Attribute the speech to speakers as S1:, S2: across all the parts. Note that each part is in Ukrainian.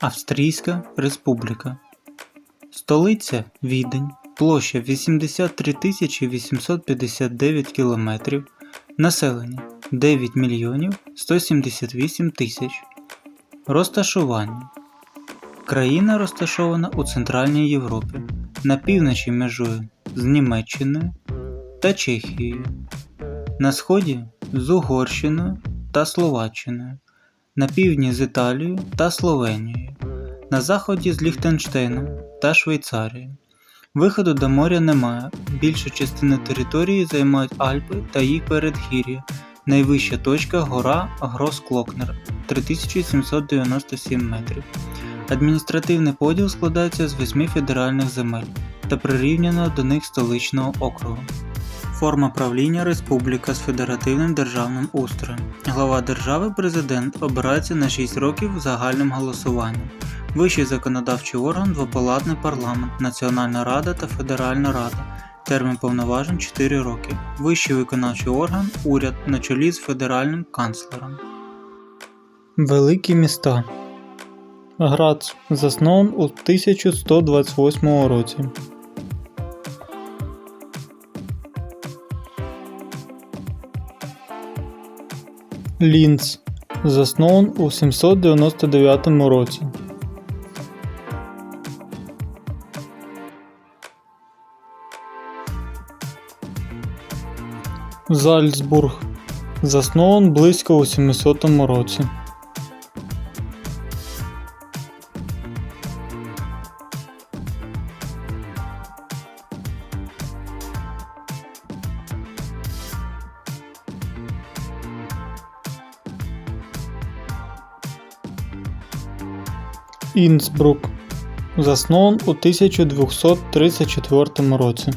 S1: Австрійська Республіка. Столиця Відень. Площа 83 859 кілометрів. Населення 9 мільйонів 178 тисяч. Розташування. Країна розташована у Центральній Європі. На півночі межує з Німеччиною та Чехією. На сході з Угорщиною та Словаччиною. На півдні з Італією та Словенією. На заході з Ліхтенштейном та Швейцарією. Виходу до моря немає. Більшу частину території займають Альпи та їх передгір'я. Найвища точка гора Гросклокнер 3797 метрів. Адміністративний поділ складається з восьми федеральних земель та прирівняно до них столичного округу. Форма правління республіка з федеративним державним устроєм. Глава держави президент обирається на 6 років загальним голосуванням. Вищий законодавчий орган двопалатний парламент, Національна рада та Федеральна рада. Термін повноважень 4 роки. Вищий виконавчий орган уряд на чолі з федеральним канцлером. Великі міста. Грац заснований у 1128 році. Лінц заснований у 799 році. Зальцбург заснований близько у 700 році. Інсбрук заснований у 1234 році.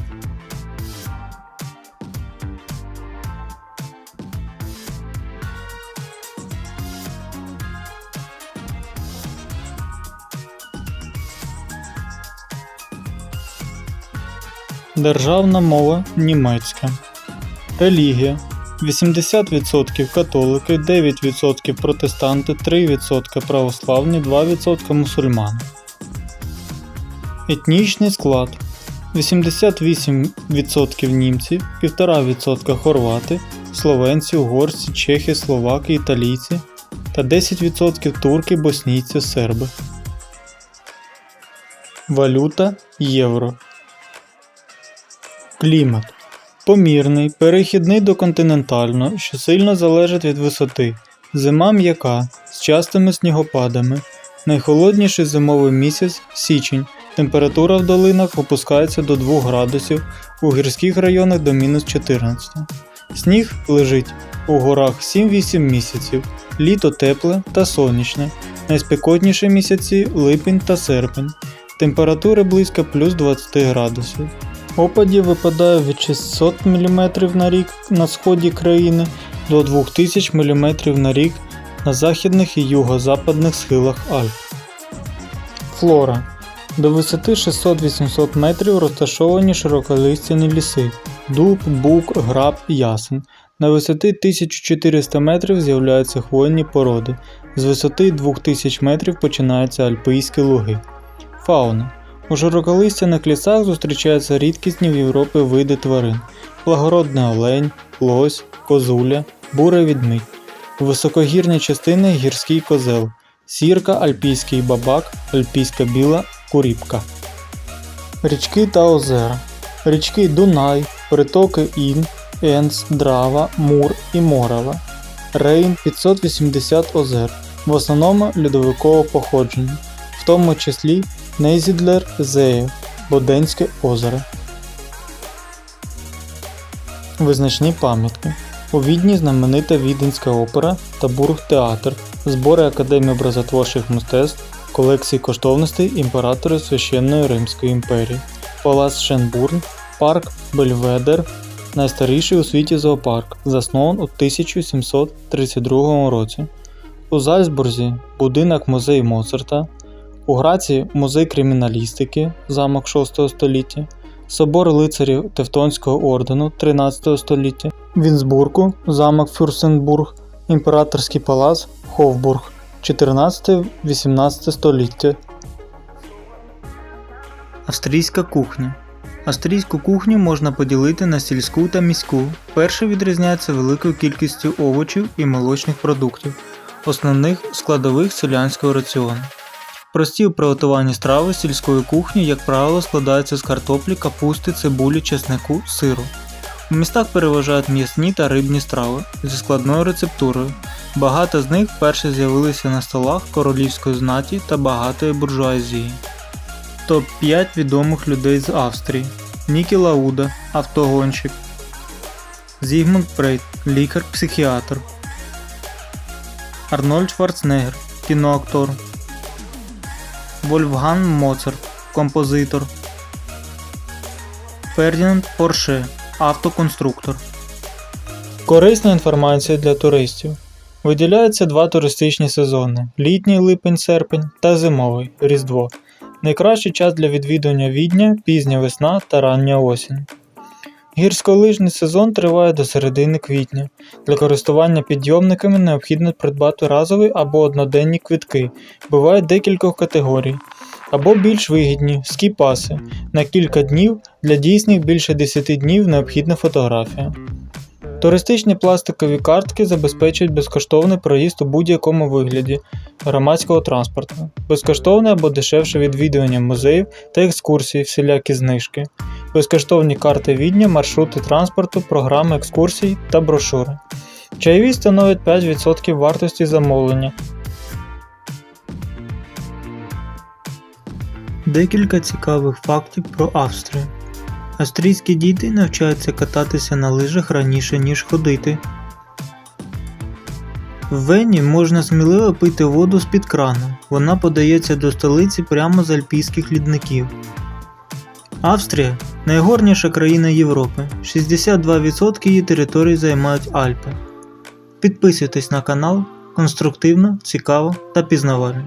S1: Державна мова німецька. Релігія 80% католики, 9% протестанти, 3% православні, 2% мусульмани. Етнічний склад 88% німці, 1,5% хорвати, словенці, угорці, чехи, словаки, італійці та 10% турки, боснійці, серби. Валюта євро. Клімат Помірний, перехідний до континентального, що сильно залежить від висоти. Зима м'яка з частими снігопадами. Найхолодніший зимовий місяць січень. Температура в долинах опускається до 2 градусів, у гірських районах до мінус 14. Сніг лежить у горах 7-8 місяців, літо тепле та сонячне. Найспекотніші місяці липень та серпень. Температури близько плюс 20 градусів. Опадів випадає від 600 мм на рік на сході країни до 2000 мм на рік на західних і юго-западних схилах Альп. Флора. До висоти 600-800 метрів розташовані широколистяні ліси дуб, бук, граб, ясен. На висоти 1400 метрів з'являються хвойні породи. З висоти 2000 метрів починаються альпійські луги. Фауна. У широколистяних лісах зустрічаються рідкісні в Європі види тварин: благородний олень, лось, козуля, бурий відмідь. У високогірні частини гірський козел, сірка, альпійський бабак, альпійська біла, куріпка. Річки та озера. Річки Дунай, притоки Ін, Енс, Драва, Мур і Морава. Рейн 580 озер, в основному льодовикового походження, в тому числі Нейзідлер Зеєв, Боденське озеро. Визначні пам'ятки. У Відні знаменита Віденська опера та Бургтеатр, збори Академії образотворчих мистецтв, колекції коштовностей імператора Священної Римської імперії, Палац Шенбурн, парк Бельведер, найстаріший у світі зоопарк, заснований у 1732 році. У Зальцбурзі будинок музей Моцарта, у Граці музей криміналістики, замок 6 століття, собор лицарів Тевтонського ордену 13 століття, в Вінсбургу, замок Фюрсенбург, імператорський палац Хофбург, 14-18 століття. Австрійська кухня. Австрійську кухню можна поділити на сільську та міську. Перша відрізняється великою кількістю овочів і молочних продуктів, основних складових селянського раціону. Прості у приготуванні страви сільської кухні, як правило, складаються з картоплі, капусти, цибулі, чеснику, сиру. У містах переважають м'ясні та рибні страви зі складною рецептурою. Багато з них вперше з'явилися на столах королівської знаті та багатої буржуазії. Топ-5 відомих людей з Австрії. Нікі Лауда, автогонщик. Зігмунд Фрейд, лікар-психіатр. Арнольд Шварценеггер, кіноактор. Вольфган Моцарт, композитор. Фердінанд Порше, автоконструктор. Корисна інформація для туристів. Виділяються два туристичні сезони: літній липень-серпень та зимовий Різдво. Найкращий час для відвідування відня пізня весна та рання осінь. Гірськолижний сезон триває до середини квітня. Для користування підйомниками необхідно придбати разові або одноденні квитки, бувають декількох категорій, або більш вигідні скіпаси. На кілька днів для дійсних більше 10 днів необхідна фотографія. Туристичні пластикові картки забезпечують безкоштовний проїзд у будь-якому вигляді громадського транспорту, безкоштовне або дешевше відвідування музеїв та екскурсій, всілякі знижки, безкоштовні карти відня, маршрути транспорту, програми екскурсій та брошури. Чайові становить 5% вартості замовлення. Декілька цікавих фактів про Австрію. Австрійські діти навчаються кататися на лижах раніше, ніж ходити. В Вені можна сміливо пити воду з-під крану. Вона подається до столиці прямо з альпійських лідників. Австрія найгорніша країна Європи. 62% її території займають Альпи. Підписуйтесь на канал конструктивно, цікаво та пізнавально.